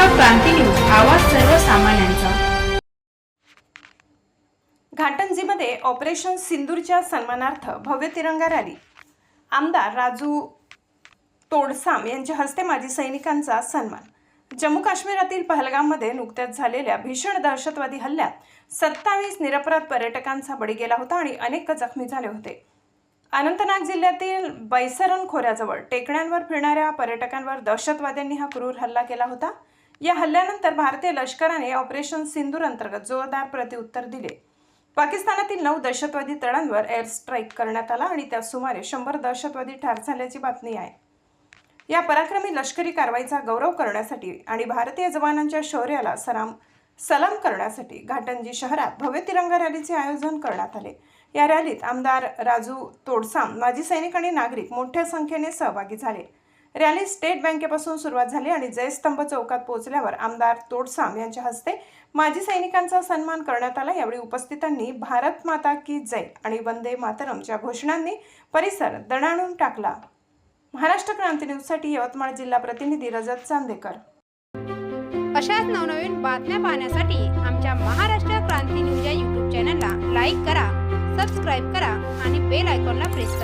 क्रांती news आवाज सर्वसामान्यांचा. घाटंजीमध्ये operation सिंदूरच्या सन्मानार्थ भव्य तिरंगा रॅली. आमदार राजू तोडसाम यांच्या हस्ते माजी सैनिकांचा सन्मान. जम्मू काश्मीरातील पहलगाममध्ये नुकत्याच झालेल्या भीषण दहशतवादी हल्ल्यात सत्तावीस निरपराध पर्यटकांचा बळी गेला होता आणि अनेक जखमी झाले होते. अनंतनाग जिल्ह्यातील बैसरन खोऱ्याजवळ टेकड्यांवर फिरणाऱ्या पर्यटकांवर दहशतवाद्यांनी हा क्रूर हल्ला केला होता. या हल्ल्यानंतर भारतीय लष्कराने ऑपरेशन सिंदूर अंतर्गत जोरदार प्रत्युत्तर दिले. पाकिस्तानातील नऊ दहशतवादी तळांवर एअर स्ट्राईक करण्यात आला आणि त्यात सुमारे शंभर दहशतवादी ठार झाल्याची बातमी आहे. या पराक्रमी लष्करी कारवाईचा गौरव करण्यासाठी आणि भारतीय जवानांच्या शौर्याला सलाम सलाम करण्यासाठी घाटंजी शहरात भव्य तिरंगा रॅलीचे आयोजन करण्यात आले. या रॅलीत आमदार राजू तोडसाम माजी सैनिक आणि नागरिक मोठ्या संख्येने सहभागी झाले. रॅली स्टेट बँकेपासून सुरुवात झाली आणि जयस्तंभ चौकात पोहोचल्यावर आमदार तोडसाम यांच्या हस्ते माजी सैनिकांचा सन्मान करण्यात आला. यावेळी उपस्थितांनी भारत माता की जय आणि वंदे मातरमच्या घोषणांनी परिसर दणाणून टाकला. महाराष्ट्र क्रांती न्यूजसाठी यवतमाळ जिल्हा प्रतिनिधी रजत चांदेकर. अशाच नवनवीन बातम्या पाहण्यासाठी आमच्या महाराष्ट्र क्रांती न्यूज या यूट्यूब चॅनलला लाईक करा सबस्क्राईब करा आणि बेल आयकॉनला प्रेस करा.